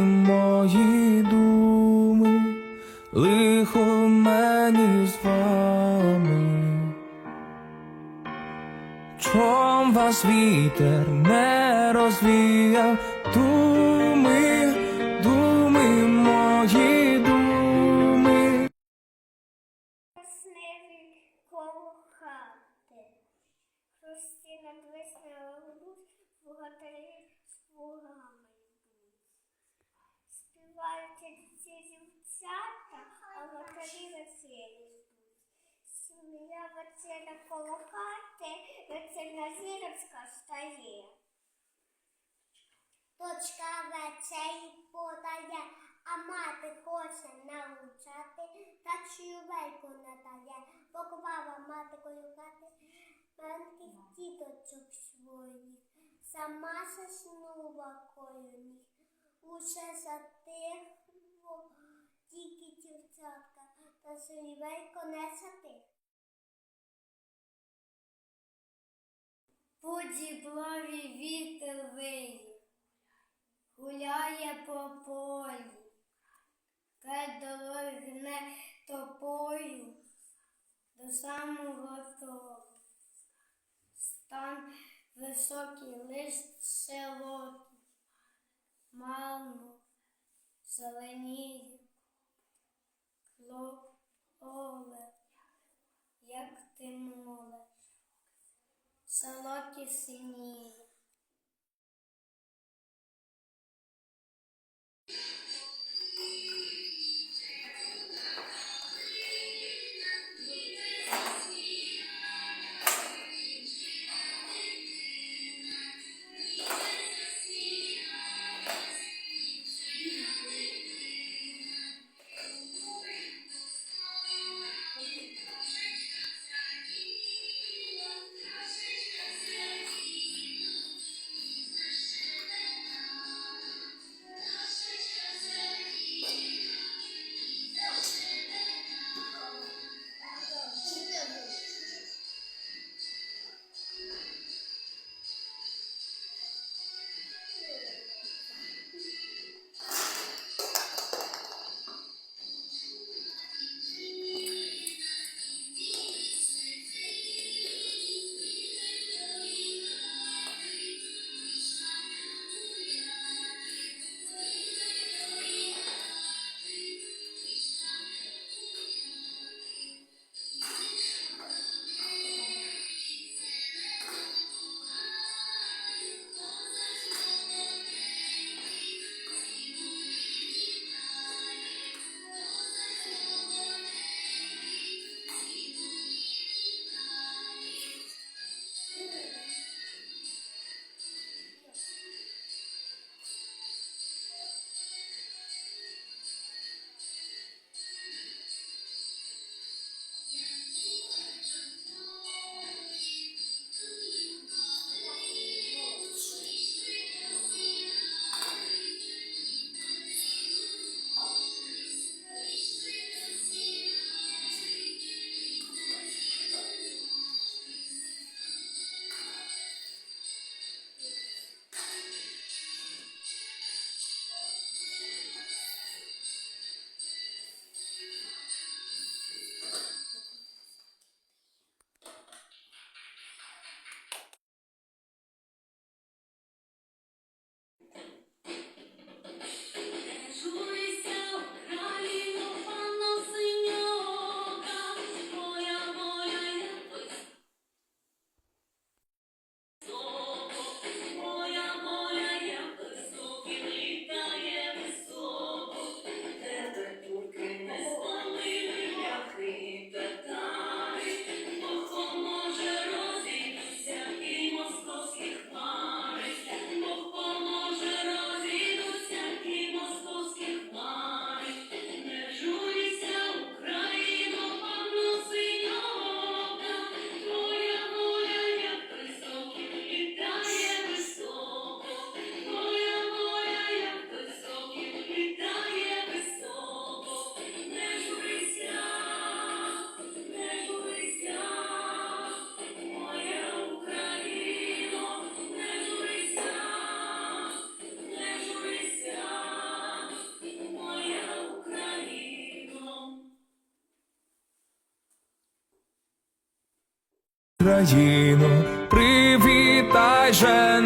мої думи, лихо мені з вами, чом вас вітер не розвіяв думи, думи мої думи. коло хати, хрусті над весною. Ці дівчата, а матері веселі. Сім'я вечеря коло хати, вечерна зірочка стає. Дочка вечері подає, а мати хоче навчати, та чувельку не дає, поклала мати колюкати маленьких діточок своїх, сама соснула коло них, усе затихло, тільки дівчатка, та чувелько не затих. По діблові вітер виє, гуляє по полі, дороги гне тобою до самого того. Стан високий, лист зеленіє, клоле, як ти моле, солоті синіє. Україну, привітай же